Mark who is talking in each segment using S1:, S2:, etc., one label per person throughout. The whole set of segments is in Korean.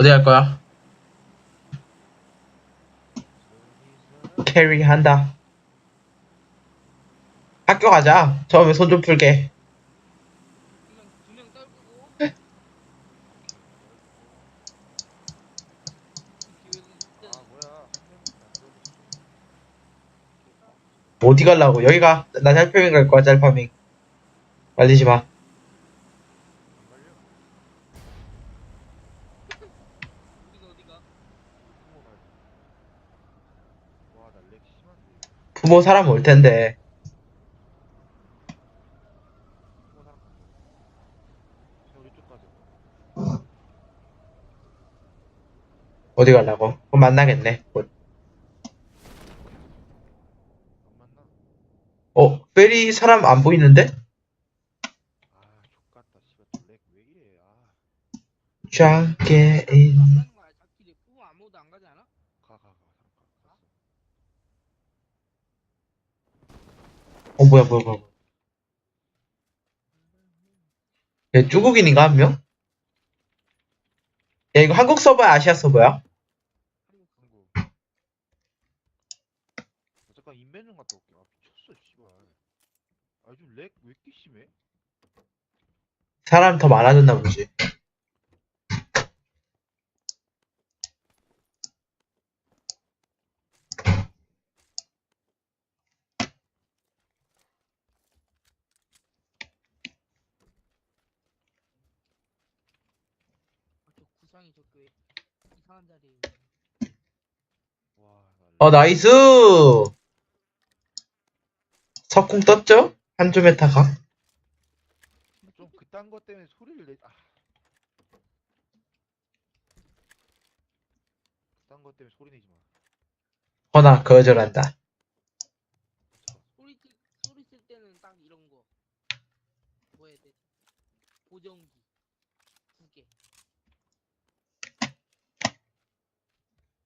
S1: 어디 갈 거야? 캐리 한다. 학교 가자. 처음에 손 좀 풀게. 어디 갈라고? 여기 가. 나 짤파밍 갈 거야, 짤파밍. 말리지 마.
S2: 우리는 어디가?
S3: 와나렉 심한데
S1: 부모 사람 올 텐데. 어디 갈라고? 그럼 만나겠네. 곧. 어, 페리 사람 안 보이는데?
S3: 아 이래 아.
S2: 안 가는 거야 자키리 부모 아무도 안 가지 않아?
S3: 가 가 가 사람 가 갔 어
S1: 어, 뭐야, 뭐야, 뭐야. 얘 중국인인가, 한 명? 야, 이거 한국 서버야, 아시아 서버야?
S3: 잠깐 인벤 좀 갔다 올게 아 미쳤어 씨발 아 요즘 렉왜 이렇게 심해?
S1: 사람 더 많아졌나 보지.
S2: 아, 저 교회 이상한 자리에
S3: 와나
S1: 어, 나이스! 석궁 떴죠? 한조 메타가.
S3: 좀 그딴 것 때문에 소리를 내 아. 그딴 것 때문에 소리 내지 마
S1: 허나, 거절한다.
S2: 소리 칠 소리 때는 딱 이런 거 뭐 해야 돼? 보정기 두개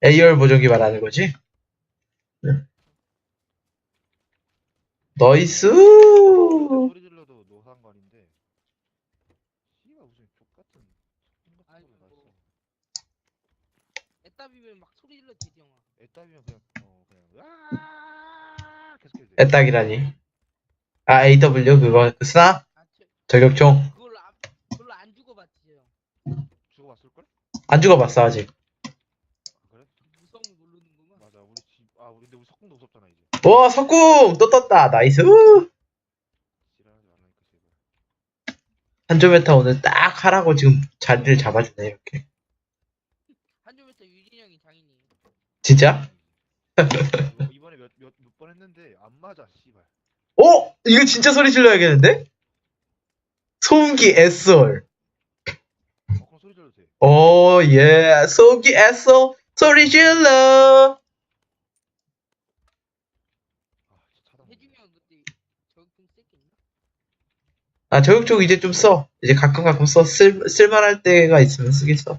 S1: A열 보정기 말하는 거지? 네. 나이스!
S3: 소리 질러도 노 상관인데 씨가 무슨 족같은 같은
S2: 아이고,
S3: 소리
S2: 뭐.
S3: 났어
S2: 애따비면 막 소리 질러 되지 형아
S3: 애따비면 그냥 어 그냥 으아 계속 해도 돼
S1: 애딱이라니. 아, AW 그거, 그 스나?
S2: 아 저,
S1: 저격총.
S2: 그걸로 안 그걸로 안 죽어봤지 형
S3: 죽어봤을걸?
S1: 안 죽어봤어, 아직.
S3: 아, 그래?
S2: 무성을 모르는구만
S3: 맞아 우리 집아 우리 근데 우리 무섭잖아 이제
S1: 와, 석궁! 또 떴다. 나이스!
S3: 지랄하지 말라니까 제발
S1: 한조 메타 오늘 딱 하라고 지금 자리를 잡아주네, 이렇게.
S2: 한조메터 유진 형이 장인이에요
S1: 진짜?
S3: 이거 이번에 몇 몇 몇 번 했는데 안 맞아 씨발
S1: 어? 이거 진짜 소리 질러야겠는데? 소음기 S올.
S3: 어 그럼 소리 질러도 돼
S1: 오, 예. 소음기 S올. 소리 질러.
S3: 아 진짜 차단
S2: 해주면 그때 저격좀 쓸겠나?
S1: 아, 저격총 이제 좀 써. 이제 가끔 가끔 써. 쓸, 쓸만할 때가 있으면 쓰겠어.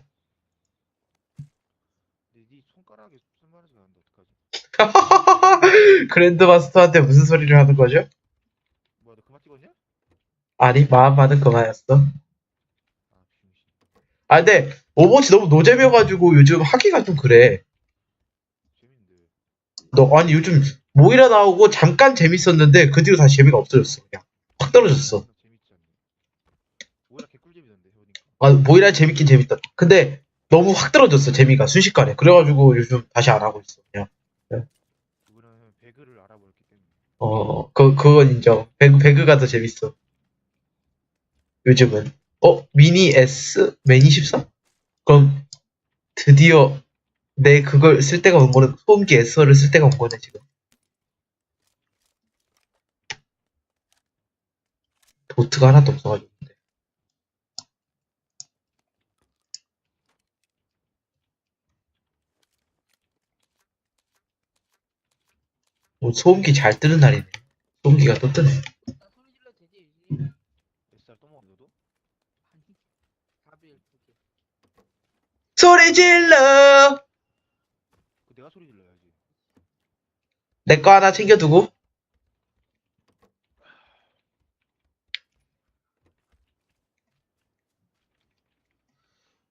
S3: 네 손가락에 쓸만하지가 않는데 어떡하지
S1: 그랜드마스터한테 무슨 소리를 하는 거죠?
S3: 뭐야 너 그만 찍었냐?
S1: 아니, 마음만은 그만했어.
S3: 아
S1: 아, 근데, 오버워치 너무 노잼이어가지고 요즘 하기가 좀 그래. 너, 아니, 요즘 모이라 나오고 잠깐 재밌었는데, 그 뒤로 다시 재미가 없어졌어. 그냥. 확 떨어졌어.
S3: 재밌지 않니? 오히려 개꿀잼이던데 해보니까
S1: 아, 모이라 재밌긴 재밌다. 근데, 너무 확 떨어졌어, 재미가. 순식간에. 그래가지고 요즘 다시 안 하고 있어. 그냥.
S3: 누구는 배그를 알아버렸기 때문에
S1: 어, 그, 그건 인정. 배그, 배그가 더 재밌어. 요즘은. 어, 미니 S? 매니 14? 그럼, 드디어, 내 그걸 쓸 때가 온 거는, 소음기 S를 쓸 때가 온 거네, 지금. 도트가 하나도 없어가지고. 오, 소음기 잘 뜨는 날이네. 소음기가 또 뜨네.
S3: SR 또 먹어 너도?
S1: 소리 질러!
S3: 그 내가 소리 질러야지
S1: 내 거 하나 챙겨두고.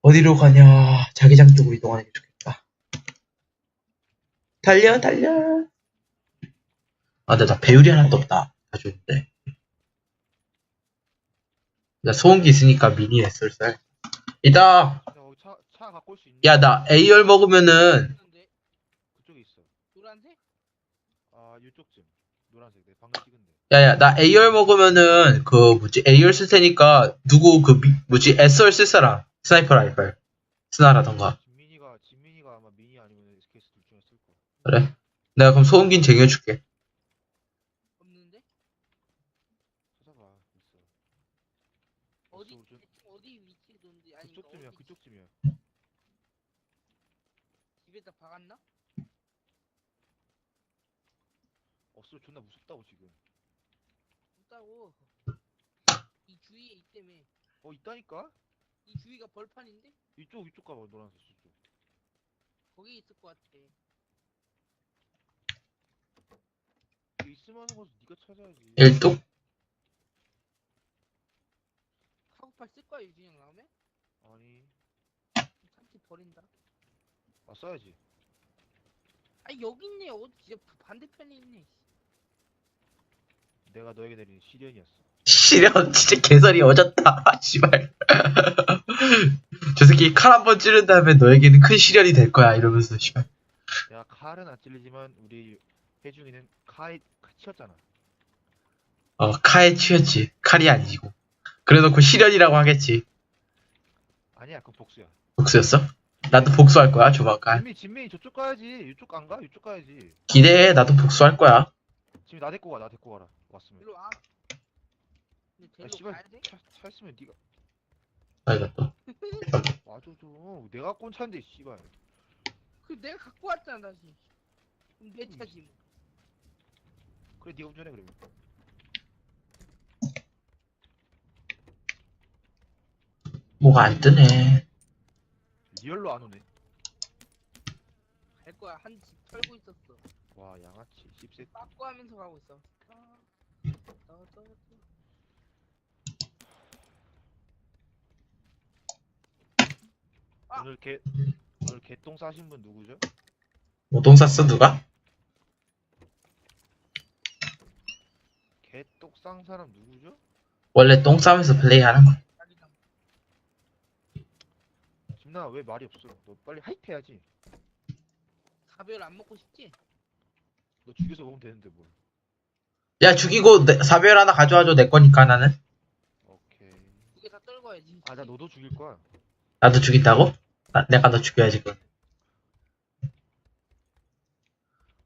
S1: 어디 어디로 가냐? 자기장 쪽으로 이동하는 게 좋겠다. 달려, 달려. 아, 근데 나 배율이 하나도 없다. 가져올때. 나 소음기 있으니까 미니 SR 쌀. 이따,
S3: 야, 거기 차, 차 갖고 올 수 있니?
S1: 야, 나 A열 먹으면은,
S2: 근데
S3: 그쪽에 있어.
S2: 노란색?
S3: 아, 이쪽쯤. 노란색. 내 방금 찍은 데.
S1: 야, 야, 나 A열 먹으면은, 그, 뭐지, A열 쓸 테니까, 누구, 그, 미- 뭐지, SR 쓸 사람. 스나이퍼 라이플. 스나라던가.
S3: 진민이가, 진민이가 아마 미니 아니면 SKS 둘 중에 쓸 거야.
S1: 그래? 내가 그럼 소음기는 쟁여줄게.
S2: 없는데?
S3: 찾아봐. 있어.
S2: 어디 대충 어디 위치던지 아니
S3: 그쪽 쯤이야,
S2: 어디
S3: 그쪽 쯤이야.
S2: 집에다 박았나?
S3: 없으면 존나 무섭다고, 지금.
S2: 없다고 이 주위에 있다며
S3: 어, 있다니까?
S2: 이 주위가 벌판인데?
S3: 이쪽, 이쪽 가봐, 노란색, 이쪽.
S2: 거기 있을 것 같아
S3: 있으면 하는 거서 네가 찾아야지.
S1: 일뚝?
S2: 카고팔 쓸 거야 유진형 나오면?
S3: 아니,
S2: 참치 버린다
S3: 아, 써야지.
S2: 아니 여기 있네 어디 진짜 반대편에 있네
S3: 내가 너에게 내린 시련이었어.
S1: 시련 진짜 개설이 어졌다. 씨발. 저 새끼 칼 한 번 찌른 다음에 너에게는 큰 시련이 될 거야. 이러면서 씨발.
S3: 내가 칼은 안 찔리지만 우리 혜중이는 칼이 치였잖아.
S1: 어 칼에 치였지. 칼이 아니고. 그래놓고 시련이라고 하겠지.
S3: 아니야, 그건 복수야.
S1: 복수였어? 나도 복수할 거야 조만간.
S3: 진미, 진미 저쪽 가야지. 이쪽 안 가? 이쪽 가야지.
S1: 기대해. 나도 복수할 거야.
S3: 지금 나 데리고 가, 나 데리고 가라. 왔으면.
S2: 일로 와 근데
S3: 아, 씨발,
S2: 가야?
S3: 차, 차 있으면 네가
S1: 아이가 또.
S3: 와줘 좀. 내가 꼰 차인데, 씨발.
S2: 그 내가 갖고 왔잖아 다시 그럼 내 차지 뭐
S3: 그래, 네가 운전해 그러면.
S1: 뭐가 안 뜨네.
S3: 리얼로 안 오네.
S2: 갈 거야 한 집 털고 있었어
S3: 와, 양아치, 씹새.
S2: 빠꾸 하면서 가고 있어 아, 나, 나, 나. 아!
S3: 오늘 개 오늘 개똥 싸신 분 누구죠?
S1: 오동 샀어 누가?
S3: 개똥 싼 사람 누구죠?
S1: 원래 똥 싸면서 플레이하는 거
S3: 김나아 왜 말이 없어? 너 빨리 하이트 해야지.
S2: 가별 안 먹고 싶지?
S3: 너 죽여서 먹으면 되는데 뭘.
S1: 야 죽이고 내, 사별 하나 가져와줘 내 거니까 나는.
S3: 오케이.
S2: 두 개 다 떨궈야지
S3: 아, 나 너도 죽일 거야.
S1: 나도 죽인다고? 나, 내가 너 죽여야지 그럼.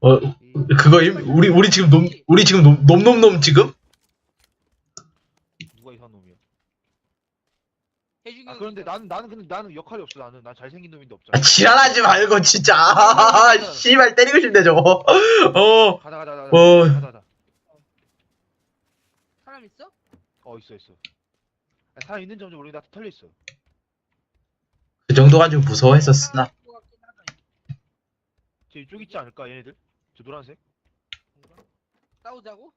S1: 어
S3: 이-
S1: 그거 임- 우리 우리 지금 놈 우리 지금 놈 놈놈놈 지금?
S3: 누가 이상한 놈이야?
S2: 해중이
S3: 아 그런데. 나는 나는 근데 나는 역할이 없어 나는 난 잘생긴 놈인데
S1: 아,
S3: 없잖아.
S1: 지랄하지 말고 진짜 아, 씨발 때리고 싶네 저거 어
S3: 가자 가자 가자.
S1: 어.
S3: 가자 가자.
S2: 사람 있어?
S3: 어 있어 있어. 아, 사람 있는 점점 모르겠는데 나 털려 있어.
S1: 그 정도 가지고 무서워했었으나
S2: 사람 있을 것 같긴 하다,
S3: 저 이쪽 있지 않을까 얘네들? 저 노란색?
S2: 뭔가? 싸우자고?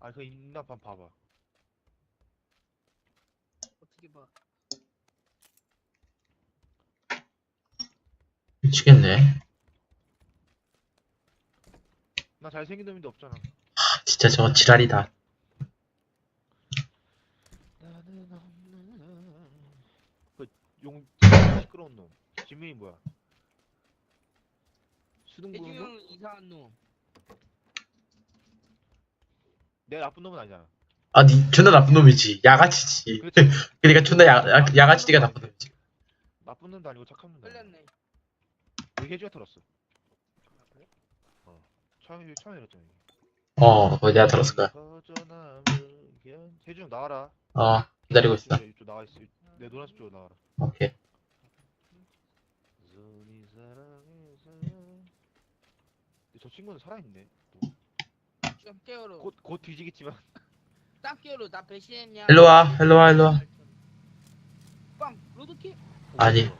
S3: 아그 있나 봐 봐봐.
S2: 어떻게 봐
S1: 미치겠네
S3: 나 잘생긴 놈인데 없잖아.
S1: 아, 진짜 저거 지랄이다
S3: 그용 시끄러운 놈. 진민이 뭐야? 수능 보는
S2: 이상한 놈
S3: 내가 나쁜 놈은 아니잖아.
S1: 아니 존나 나쁜 놈이지 야가치지
S3: 그렇지.
S1: 그러니까 존나 야, 야, 야가치니까 나쁜 놈이지
S3: 나쁜 놈도 아니고 착한 놈도 아니고.
S2: 끌렸네
S3: 여기 해주가 털었어.
S2: 아, 그래?
S3: 처음에 처음에 이랬잖아.
S1: 어 그거 내가 들었을 거야
S3: 해중 나와라.
S1: 어 기다리고 있어
S3: 이쪽, 이쪽 나와 있어. 내 노란색 쪽으로 나와라.
S1: 오케이
S3: 손이 사랑해서. 근데 저 친구는 살아있네.
S2: 좀 깨워로
S3: 곧곧 뒤지겠지만.
S2: 딱 깨워로 나 배신했냐
S1: 일로 와 일로 와 일로 와
S2: 빵 로드킥
S1: 아니.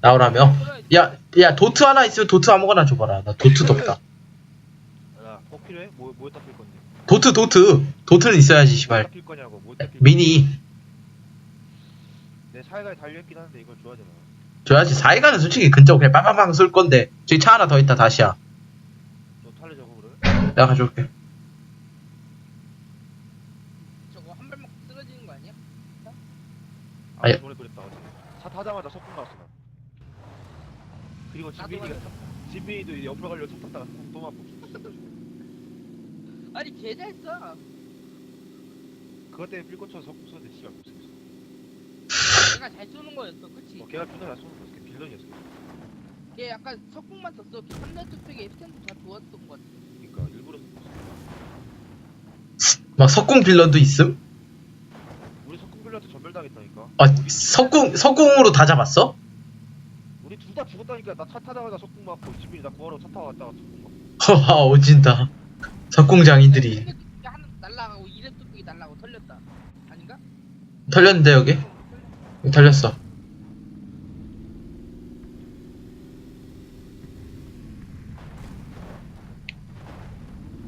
S1: 나오라며.
S2: 야,
S1: 야, 도트 하나 있으면 도트 아무거나 줘봐라. 나 도트도 없다.
S3: 야, 뭐 필요해? 뭐 뭐에다 필 건데?
S1: 도트, 도트. 도트는 있어야지,
S3: 뭐에다
S1: 씨발.
S3: 필 거냐고. 뭐에다 필
S1: 미니.
S3: 사이가에 달려있긴 하는데 이걸 줘야 되나?
S1: 줘야지. 사이가는 솔직히 근접 그냥 빵빵빵 쏠 건데. 저기 차 하나 더 있다, 다시야.
S3: 너 저거 그래?
S1: 내가 가져올게.
S2: 저거 한발 맞고 쓰러지는 거 아니야?
S3: 아,
S1: 아니.
S3: 전에 그랬다 어제. 차 타자마자 석궁 나왔어 나. 그리고
S2: 맞아.
S3: 진빈이도 옆으로 가려고 속 탔다가 또 맞고.
S2: 아니 개 잘 써.
S3: 그것 때문에 빌 꽂혀서 석궁 쏘는데 씨발 못 쓰겠어.
S2: 걔가 잘 쏘는 거였어, 그치?
S3: 어, 걔가 존나 잘 쏘는 거였어. 걔 빌런이었어.
S2: 걔 약간 석궁만 썼어. 걔 3년 투팩에 F10도 다 좋았던 것 같아.
S3: 그러니까 일부러.
S1: 막 석궁 빌런도 있음?
S3: 우리 석궁 빌런한테 전멸당했다니까.
S1: 아, 석궁, 석궁으로 다 잡았어?
S3: 우리 둘 다 죽었다니까. 나 차 타자마자 석궁 맞고 진빈이 나 구하러 차 타고 갔다가 석궁 맞고.
S1: 허하, 오진다. 석궁 장인들이.
S2: 하나 날라가고 2렙 투팩이 날라가고 털렸다. 아닌가?
S1: 털렸는데, 여기? 털렸어.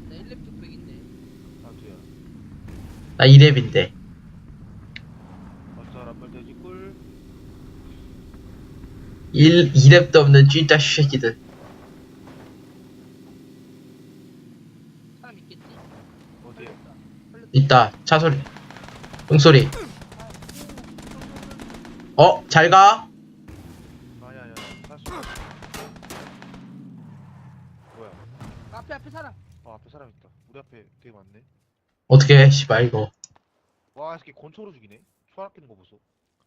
S2: 나 1렙 투팩인데.
S3: 나도야.
S1: 나 2렙인데.
S3: 어쩌란 말 돼지 꿀.
S1: 1, 2렙도 없는 찐따 새끼들.
S2: 사람 있겠지?
S3: 어디에?
S2: 털렸다. 털렸다.
S1: 있다. 차 소리. 똥소리. 어, 잘 가.
S3: 아니 아니 아니. 살수 뭐야?
S2: 앞에 앞에 사람.
S3: 아 앞에 사람 있다. 우리 앞에 되게 많네.
S1: 어떻게 해, 씨발, 이거.
S3: 와, 이 새끼 권초로 죽이네. 초 아끼는 거 보소.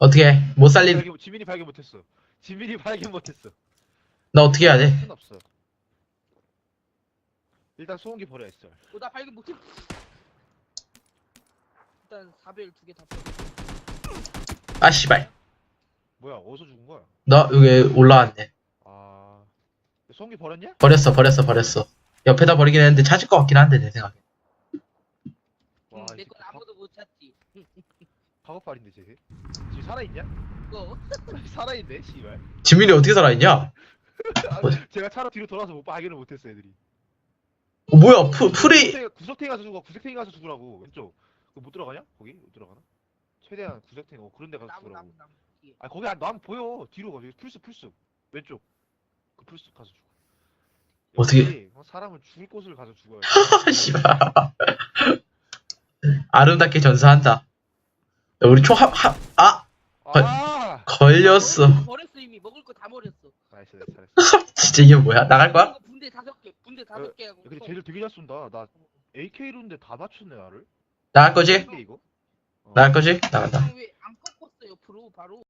S1: 어떻게 해? 못 살린,
S3: 발견, 지민이 발견 못했어. 지민이 발견 못했어.
S1: 나 어떻게 해야 돼?
S3: 순 없어. 일단 소음기 버려 있어.
S2: 어, 나 발견 못했. 일단 4배율 두개 다 버려.
S1: 아, 씨발.
S3: 뭐야? 어디서 죽은 거야?
S1: 나 여기 올라왔네.
S3: 아, 소음기 버렸냐?
S1: 버렸어, 버렸어, 버렸어. 옆에다 버리긴 했는데 찾을 것 같긴 한데, 내 생각에.
S3: 와,
S2: 응, 이못 찾지.
S3: 파급발인데 쟤. 지금 살아있냐?
S2: 그거.
S3: 살아있네, 씨발.
S1: 지민이 어떻게 살아있냐?
S3: 아, 제가 차로 뒤로 돌아서 못 발견을 못했어, 애들이.
S1: 어, 뭐야, 프, 프리,
S3: 구석탱이- 구석탱이 가서 죽어. 구석탱이 가서 죽으라고. 왼쪽. 그거 못 들어가냐? 거기 못 들어가나? 최대한 구석탱이 어 그런 데 가서
S2: 나무
S3: 죽으라고.
S2: 나무 나무. 뒤에.
S3: 아 거기 안 나면 보여 뒤로 가 여기 풀숲 풀숲 왼쪽 그 풀숲 가서 죽어
S1: 어떻게-
S3: 역시, 어, 사람은 죽을 곳을 가서 죽어야 돼
S1: 아, 씨발. 아름답게 전사한다. 야, 우리 초, 하, 하, 아!
S3: 아
S1: 걸렸어.
S2: 버렸어 이미. 먹을 거 다 버렸어.
S3: 나이스 나이스 잘했어
S1: 진짜 이게 뭐야? 나갈 거야?
S2: 이거 분대 다섯 개. 분대 다섯 개 하고.
S3: 야, 근데 쟤들 되게 잘 쏜다 나 AK로인데 다 맞췄네 나를
S1: 나갈 거지?
S3: 이거 어.
S1: 나갈 거지? 나간다.
S2: 왜안 꺾었어 옆으로 바로.